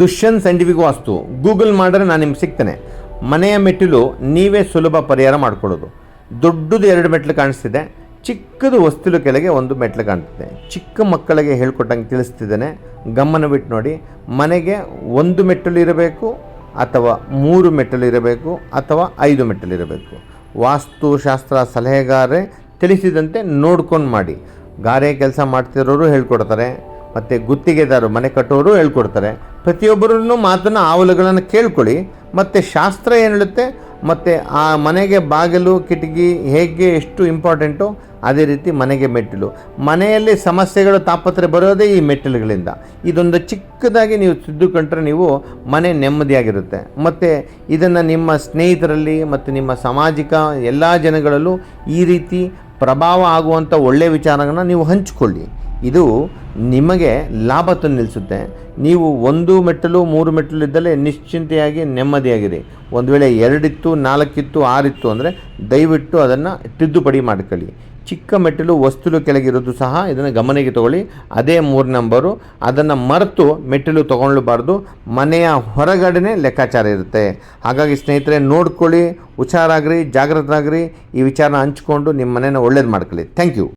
Dushyant scientific ವಾಸ್ತು. Google ಮಾಡಿದ್ರೆ ನಾನು ನಿಮ್ಗೆ ಸಿಗ್ತೇನೆ. ಮನೆಯ ಮೆಟ್ಟಿಲು ನೀವೇ ಸುಲಭ ಪರಿಹಾರ ಮಾಡ್ಕೊಳ್ಳೋದು ದೊಡ್ಡದು ಎರಡು ಮೆಟ್ಲು ಕಾಣಿಸ್ತಿದೆ. ಚಿಕ್ಕದು ವಸ್ತುಲು ಕೆಳಗೆ ಒಂದು ಮೆಟ್ಲು ಕಾಣ್ತಿದೆ. ಚಿಕ್ಕ ಮಕ್ಕಳಿಗೆ ಹೇಳ್ಕೊಟ್ಟಂಗೆ ತಿಳಿಸ್ತಿದ್ದೇನೆ. ಗಮನವಿಟ್ಟು ನೋಡಿ. ಮನೆಗೆ ಒಂದು ಮೆಟ್ಟಲು ಇರಬೇಕು ಅಥವಾ ಮೂರು ಮೆಟ್ಟಲು ಇರಬೇಕು ಅಥವಾ ಐದು ಮೆಟ್ಟಲು ಇರಬೇಕು. ವಾಸ್ತುಶಾಸ್ತ್ರ ಸಲಹೆಗಾರರೇ ತಿಳಿಸಿದಂತೆ ನೋಡ್ಕೊಂಡು ಮಾಡಿ. ಗಾರೆ ಕೆಲಸ ಮಾಡ್ತಿರೋರು ಹೇಳ್ಕೊಡ್ತಾರೆ. ಮತ್ತು ಗುತ್ತಿಗೆದಾರರು, ಮನೆ ಕಟ್ಟೋರು ಹೇಳ್ಕೊಡ್ತಾರೆ. ಪ್ರತಿಯೊಬ್ಬರನ್ನು ಮಾತನ್ನು ಆವಲುಗಳನ್ನು ಕೇಳ್ಕೊಳ್ಳಿ. ಮತ್ತು ಶಾಸ್ತ್ರ ಏನು ಹೇಳುತ್ತೆ? ಮತ್ತು ಆ ಮನೆಗೆ ಬಾಗಿಲು, ಕಿಟಕಿ ಹೇಗೆ ಎಷ್ಟು ಇಂಪಾರ್ಟೆಂಟು ಅದೇ ರೀತಿ ಮನೆಗೆ ಮೆಟ್ಟಿಲು. ಮನೆಯಲ್ಲಿ ಸಮಸ್ಯೆಗಳು ತಾಪತ್ರೆ ಬರೋದೇ ಈ ಮೆಟ್ಟಿಲುಗಳಿಂದ. ಇದೊಂದು ಚಿಕ್ಕದಾಗಿ ನೀವು ತಿದ್ದುಕೊಂಡ್ರೆ ನೀವು ಮನೆ ನೆಮ್ಮದಿಯಾಗಿರುತ್ತೆ. ಮತ್ತು ಇದನ್ನು ನಿಮ್ಮ ಸ್ನೇಹಿತರಲ್ಲಿ ಮತ್ತು ನಿಮ್ಮ ಸಾಮಾಜಿಕ ಎಲ್ಲ ಜನಗಳಲ್ಲೂ ಈ ರೀತಿ ಪ್ರಭಾವ ಆಗುವಂಥ ಒಳ್ಳೆಯ ವಿಚಾರಗಳನ್ನ ನೀವು ಹಂಚಿಕೊಳ್ಳಿ. ಇದು ನಿಮಗೆ ಲಾಭ ನಿಲ್ಲಿಸುತ್ತೆ. ನೀವು ಒಂದು ಮೆಟ್ಟಲು, ಮೂರು ಮೆಟ್ಟಲು ಇದ್ದಲ್ಲೇ ನಿಶ್ಚಿಂತೆಯಾಗಿ ನೆಮ್ಮದಿಯಾಗಿರಿ ಒಂದು ವೇಳೆ ಎರಡಿತ್ತು, ನಾಲ್ಕಿತ್ತು, ಆರಿತ್ತು ಅಂದರೆ ದಯವಿಟ್ಟು ಅದನ್ನು ತಿದ್ದುಪಡಿ ಮಾಡ್ಕೊಳ್ಳಿ. ಚಿಕ್ಕ ಮೆಟ್ಟಿಲು ವಸ್ತುಲು ಕೆಳಗಿರೋದು ಸಹ ಇದನ್ನು ಗಮನಕ್ಕೆ ತಗೊಳ್ಳಿ. ಅದೇ ಮೂರು ನಂಬರು. ಅದನ್ನು ಮರೆತು ಮೆಟ್ಟಿಲು ತೊಗೊಳ್ಬಾರ್ದು ಮನೆಯ ಹೊರಗಡೆನೇ ಲೆಕ್ಕಾಚಾರ ಇರುತ್ತೆ. ಹಾಗಾಗಿ ಸ್ನೇಹಿತರೆ, ನೋಡ್ಕೊಳ್ಳಿ, ಹುಷಾರಾಗ್ರಿ ಜಾಗೃತರಾಗ್ರಿ ಈ ವಿಚಾರನ ಹಂಚ್ಕೊಂಡು ನಿಮ್ಮ ಮನೇನ ಒಳ್ಳೇದು ಮಾಡ್ಕೊಳ್ಳಿ. Thank you